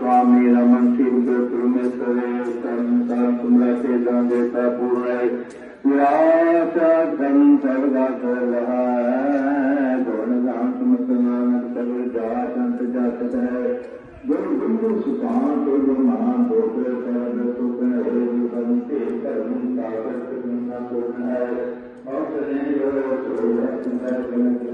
स्वामी रमन शिव दान देता पूर्ण व्यास धन सर्वदा सर्वहा अंत जात जो गुरु गुरु सुशांत जो महान भोग सर्व सुख है गुरु संते कर्म है और जो सुंदर